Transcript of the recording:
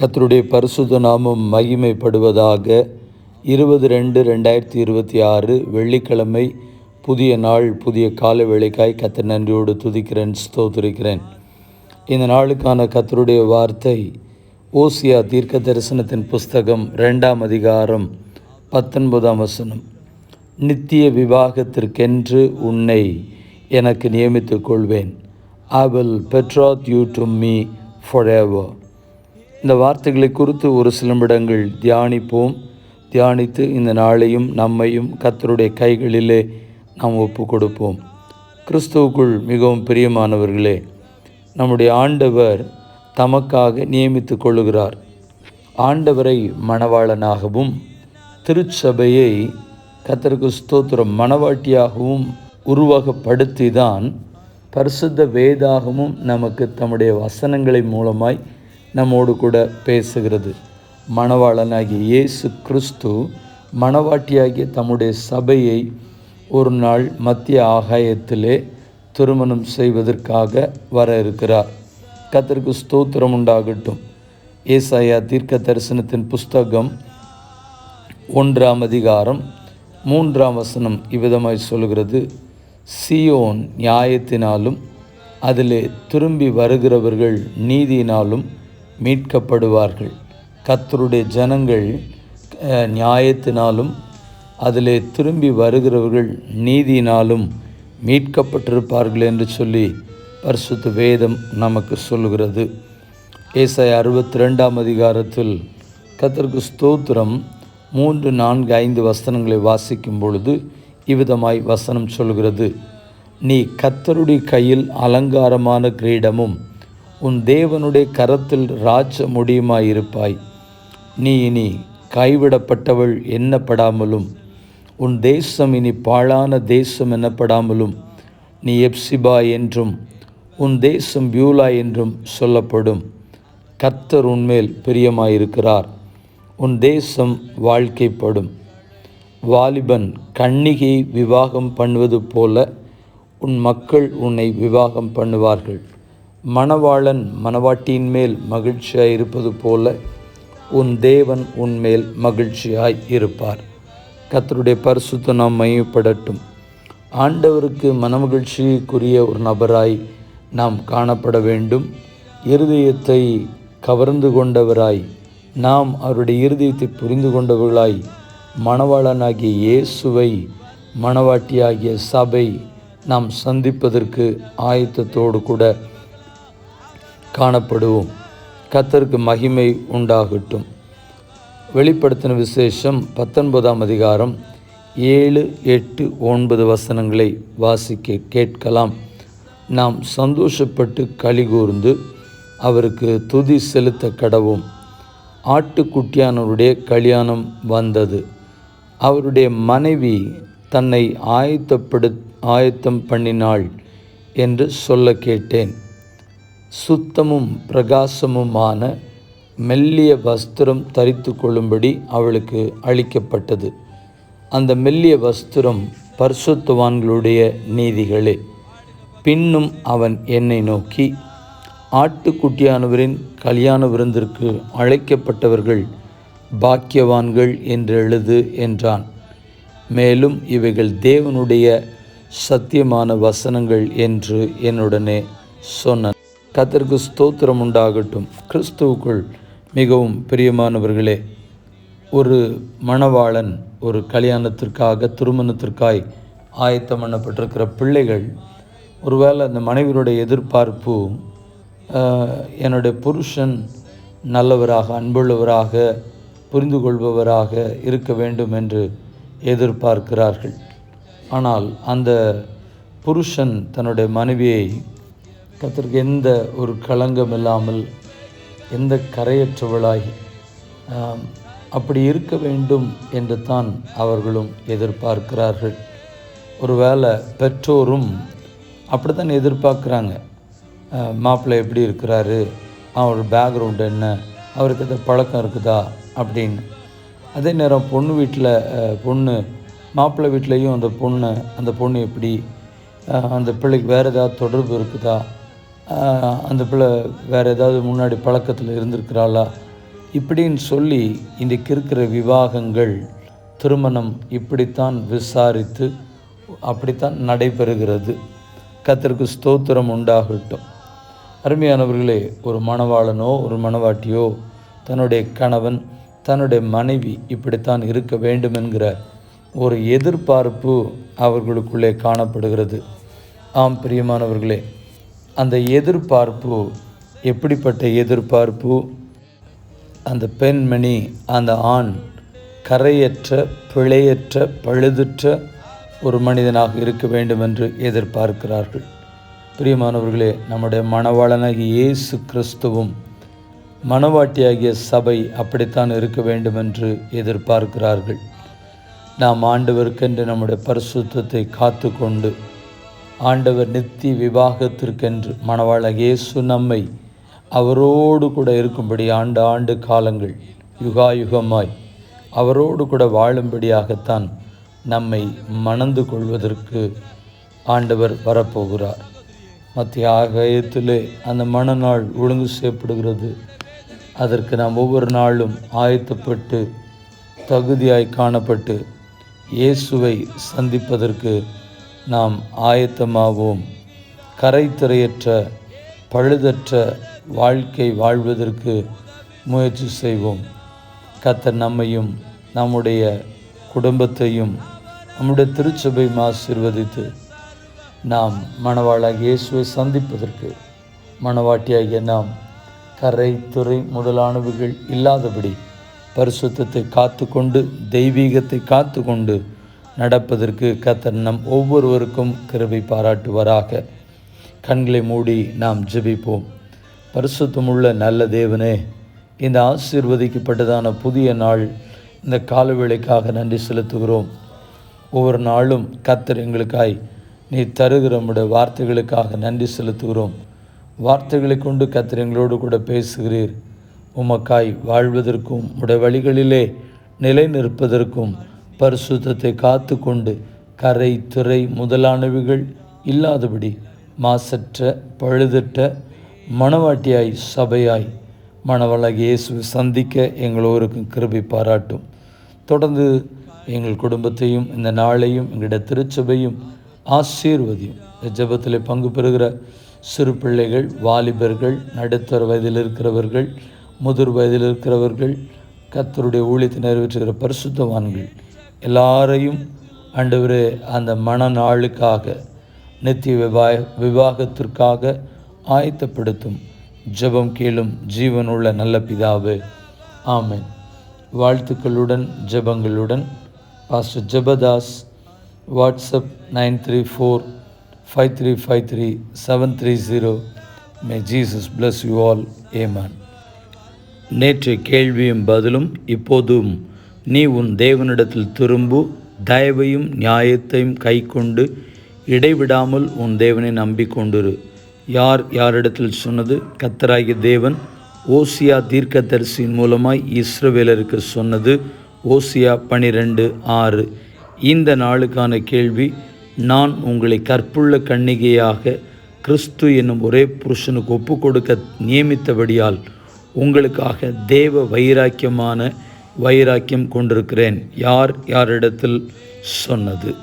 கத்தருடைய பரிசுத்த நாமம் மகிமைப்படுவதாக இருபது ரெண்டு ரெண்டாயிரத்தி இருபத்தி ஆறு வெள்ளிக்கிழமை புதிய நாள் புதிய கால வேலைக்காய் கத்தர் நன்றியோடு துதிக்கிறேன் ஸ்தோத்திருக்கிறேன். இந்த நாளுக்கான கத்தருடைய வார்த்தை ஓசியா தீர்க்க தரிசனத்தின் புஸ்தகம் ரெண்டாம் அதிகாரம் பத்தொன்பதாம் வசனம். நித்திய விவாகத்திற்கென்று உன்னை எனக்கு நியமித்துக் கொள்வேன். I will betroth you to me for இந்த வார்த்தைகளை குறித்து ஒரு சில நிமிடங்கள் தியானிப்போம். தியானித்து இந்த நாளையும் நம்மையும் கத்தருடைய கைகளிலே நாம் ஒப்பு கொடுப்போம் கிறிஸ்துவுக்குள் மிகவும் பிரியமானவர்களே நம்முடைய ஆண்டவர் தமக்காக நியமித்து கொள்ளுகிறார். ஆண்டவரை மணவாளனாகவும் திருச்சபையை கத்தருக்கு ஸ்தோத்திரம் மணவாட்டியாகவும் உருவகப்படுத்தி தான் பரிசுத்த வேதாகமும் நமக்கு தம்முடைய வசனங்களை மூலமாய் நம்மோடு கூட பேசுகிறது. மணவாளனாகிய இயேசு கிறிஸ்து மணவாட்டியாகிய தம்முடைய சபையை ஒரு நாள் மத்திய ஆகாயத்திலே திருமணம் செய்வதற்காக வர இருக்கிறார். கத்திற்கு ஸ்தோத்திரம் உண்டாகட்டும். ஏசாயா தீர்க்க தரிசனத்தின் புஸ்தகம் ஒன்றாம் அதிகாரம் மூன்றாம் வசனம் இவ்விதமாய் சொல்கிறது சியோன் நியாயத்தினாலும் அதிலே திரும்பி வருகிறவர்கள் நீதியினாலும் மீட்கப்படுவார்கள். கத்தருடைய ஜனங்கள் நியாயத்தினாலும் அதிலே திரும்பி வருகிறவர்கள் நீதியினாலும் மீட்கப்பட்டிருப்பார்கள் என்று சொல்லி பரிசுத்த வேதம் நமக்கு சொல்லுகிறது. ஏசாய் அறுபத்தி ரெண்டாம் அதிகாரத்தில் கத்தருக்கு ஸ்தோத்திரம். மூன்று நான்கு ஐந்து வசனங்களை வாசிக்கும் பொழுது இவ்விதமாய் வசனம் சொல்கிறது நீ கத்தருடைய கையில் அலங்காரமான கிரீடமும் உன் தேவனுடைய கரத்தில் ராஜ முடியுமாயிருப்பாய் நீ இனி கைவிடப்பட்டவள் எண்ணப்படாமலும் உன் தேசம் இனி பாழான தேசம் எனப்படாமலும் நீ எப்சிபா என்றும் உன் தேசம் பியூலா என்றும் சொல்லப்படும். கர்த்தர் உன்மேல் பிரியமாயிருக்கிறார் உன் தேசம் வாழ்க்கைப்படும். வாலிபன் கண்ணிகை விவாகம் பண்ணுவது போல உன் மக்கள் உன்னை விவாகம் பண்ணுவார்கள். மணவாளன் மணவாட்டியின் மேல் மகிழ்ச்சியாய் இருப்பது போல உன் தேவன் உன்மேல் மகிழ்ச்சியாய் இருப்பார் கத்தருடைய பரிசுத்த நாம் மையப்படட்டும் ஆண்டவருக்கு மனமகிழ்ச்சிக்குரிய ஒரு நபராய் நாம் காணப்பட வேண்டும். இருதயத்தை கவர்ந்து கொண்டவராய் நாம் அவருடைய இருதயத்தை புரிந்து கொண்டவர்களாய் மணவாளனாகிய இயேசுவை மணவாட்டியாகிய சபை நாம் சந்திப்பதற்கு ஆயத்தத்தோடு கூட காணப்படுவோம். கத்தருக்கு மகிமை உண்டாகட்டும். வெளிப்படுத்தின விசேஷம் பத்தொன்பதாம் அதிகாரம் ஏழு எட்டு ஒன்பது வசனங்களை வாசிக்க கேட்கலாம். நாம் சந்தோஷப்பட்டு கலிகூர்ந்து அவருக்கு துதி செலுத்த கடவும். ஆட்டுக்குட்டியானவருடைய கல்யாணம் வந்தது. அவருடைய மனைவி தன்னை ஆயத்தப்படு ஆயத்தம் பண்ணினாள் என்று சொல்ல கேட்டேன். சுத்தமும் பிரகாசமுமான மெல்லிய வஸ்திரம் தரித்து கொள்ளும்படி அவளுக்கு அளிக்கப்பட்டது. அந்த மெல்லிய வஸ்திரம் பரிசுத்தவான்களுடைய நீதிகளே. பின்னும் அவன் என்னை நோக்கி ஆட்டுக்குட்டியானவரின் கல்யாண விருந்திற்கு அழைக்கப்பட்டவர்கள் பாக்கியவான்கள் என்று எழுது என்றான். மேலும் இவைகள் தேவனுடைய சத்தியமான வசனங்கள் என்று என்னுடனே சொன்னான். கத்திற்கு ஸ்தோத்திரம் உண்டாகட்டும் கிறிஸ்துவுக்குள் மிகவும் பிரியமானவர்களே ஒரு மணவாளன் ஒரு கல்யாணத்திற்காக திருமணத்திற்காய் ஆயத்தம் பண்ணப்பட்டிருக்கிற பிள்ளைகள் ஒருவேளை அந்த மனைவியருடைய எதிர்பார்ப்பு என்னுடைய புருஷன் நல்லவராக அன்புள்ளவராக புரிந்து கொள்பவராக இருக்க வேண்டும் என்று எதிர்பார்க்கிறார்கள். ஆனால் அந்த புருஷன் தன்னுடைய மனைவியை கத்திற்கு எந்த ஒரு களங்கம் இல்லாமல் எந்த கரையற்றவளாகி அப்படி இருக்க வேண்டும் என்று தான் அவர்களும் எதிர்பார்க்கிறார்கள். ஒருவேளை பெற்றோரும் அப்படி தான் எதிர்பார்க்குறாங்க மாப்பிள்ளை எப்படி இருக்கிறாரு? அவர் பேக்ரவுண்டு என்ன? அவருக்கு எதாவது பழக்கம் இருக்குதா? அப்படின்னு. அதே நேரம் பொண்ணு வீட்டில் பொண்ணு மாப்பிள்ளை வீட்லேயும் அந்த பொண்ணு அந்த பொண்ணு எப்படி? அந்த பிள்ளைக்கு வேறு ஏதாவது தொடர்பு இருக்குதா? அந்த பிள்ளை வேறு ஏதாவது முன்னாடி பழக்கத்தில் இருந்திருக்கிறாளா? இப்படின்னு சொல்லி இன்றைக்கு இருக்கிற விவாகங்கள் திருமணம் இப்படித்தான் விசாரித்து அப்படித்தான் நடைபெறுகிறது. கத்திற்கு ஸ்தோத்திரம் உண்டாகட்டும். அருமையானவர்களே ஒரு மணவாளனோ ஒரு மணவாட்டியோ தன்னுடைய கணவன் தன்னுடைய மனைவி இப்படித்தான் இருக்க வேண்டும் என்கிற ஒரு எதிர்பார்ப்பு அவர்களுக்குள்ளே காணப்படுகிறது. ஆம் பிரியமானவர்களே அந்த எதிர்பார்ப்பு எப்படிப்பட்ட எதிர்பார்ப்பு? அந்த பெண்மணி அந்த ஆண் கரையற்ற பிழையற்ற பழுதற்ற ஒரு மனிதனாக இருக்க வேண்டும் என்று எதிர்பார்க்கிறார்கள். பிரியமானவர்களே நம்முடைய மணவாளனாகிய இயேசு கிறிஸ்துவும் மணவாட்டியாகிய சபை அப்படித்தான் இருக்க வேண்டும் என்று எதிர்பார்க்கிறார்கள். நாம் ஆண்டவருக்கென்று நம்முடைய பரிசுத்தத்தை காத்து கொண்டு ஆண்டவர் நித்தி விவாகத்திற்கென்று மணவாள இயேசு நம்மை அவரோடு கூட இருக்கும்படி ஆண்டு ஆண்டு காலங்கள் யுகாயுகமாய் அவரோடு கூட வாழும்படியாகத்தான் நம்மை மணந்து கொள்வதற்கு ஆண்டவர் வரப்போகிறார். மத்திய ஆகாயத்திலே அந்த மணநாள் ஒழுங்கு செய்யப்படுகிறது. அதற்கு நாம் ஒவ்வொரு நாளும் ஆயத்தப்பட்டு தகுதியாய் காணப்பட்டு இயேசுவை சந்திப்பதற்கு நாம் ஆயத்தமாவோம். கரைத்திரையற்ற பழுதற்ற வாழ்க்கை வாழ்வதற்கு முயற்சி செய்வோம். கத்தர் நம்மையும் நம்முடைய குடும்பத்தையும் நம்முடைய திருச்சபையும் ஆசீர்வதித்து நாம் மணவாளாக இயேசுவை சந்திப்பதற்கு மணவாட்டியாகிய நாம் கரை துறை முதலானவைகள் இல்லாதபடி பரிசுத்தத்தை காத்து கொண்டு தெய்வீகத்தை காத்து கொண்டு நடப்பதற்கு கத்தர் நம் ஒவ்வொருவருக்கும் கிருபை பாராட்டுவராக. கண்களை மூடி நாம் ஜெபிப்போம். பரிசுத்தமுள்ள நல்ல தேவனே இந்த ஆசீர்வதிக்கப்பட்டதான புதிய நாள் இந்த காலவேளைக்காக நன்றி செலுத்துகிறோம். ஒவ்வொரு நாளும் கத்தர் எங்களுக்காய் நீ தருகிற வார்த்தைகளுக்காக நன்றி செலுத்துகிறோம். வார்த்தைகளை கொண்டு கத்தர் எங்களோடு கூட பேசுகிறீர். உமக்காய் வாழ்வதற்கும் உடைய வழிகளிலே நிலை நிற்பதற்கும் பரிசுத்தத்தை காத்து கொண்டு கரை துறை முதலானவைகள் இல்லாதபடி மாசற்ற பழுதற்ற மணவாட்டியாய் சபையாய் மணவளாகி இயேசுவை சந்திக்க எங்களோருக்கும் கிருபை பாராட்டும். தொடர்ந்து எங்கள் குடும்பத்தையும் இந்த நாளையும் எங்களுடைய திருச்சபையும் ஆசீர்வதியும். இந்த பங்கு பெறுகிற சிறு பிள்ளைகள் வாலிபர்கள் நடுத்தர வயதில் இருக்கிறவர்கள் முதிர் வயதில் இருக்கிறவர்கள் கத்தருடைய ஊழியத்தை நிறைவேற்றுகிற பரிசுத்தவான்கள் எல்லாரையும் ஆண்டவரே அந்த மன நாளுக்காக நித்திய விவாய விவாகத்திற்காக ஆயத்தப்படுத்தும். ஜெபம் கேளும் ஜீவனுள்ள நல்ல பிதாவே ஆமேன். வாழ்த்துக்களுடன் ஜெபங்களுடன். Pastor Jabadas WhatsApp nine three four five three five three seven three zero. May Jesus bless you all amen நேற்று கேள்வியும் பதிலும் இப்போதும் நீ உன் தேவனிடத்தில் திரும்பு தயவையும் நியாயத்தையும் கைக்கொண்டு இடைவிடாமல் உன் தேவனை நம்பிக்கொண்டிரு. யார் யாரிடத்தில் சொன்னது? கத்தராகிய தேவன் ஓசியா தீர்க்கதரிசியின் மூலமாய் இஸ்ரவேலருக்கு சொன்னது. ஓசியா பனிரெண்டு ஆறு. இந்த நாளுக்கான கேள்வி நான் உங்களை கற்புள்ள கன்னிகையாக கிறிஸ்து என்னும் ஒரே புருஷனுக்கு ஒப்பு கொடுக்க நியமித்தபடியால் உங்களுக்காக தேவ வைராக்கியமான வைராக்கியம் கொண்டிருக்கிறேன். யார் யாரிடத்தில் சொன்னது?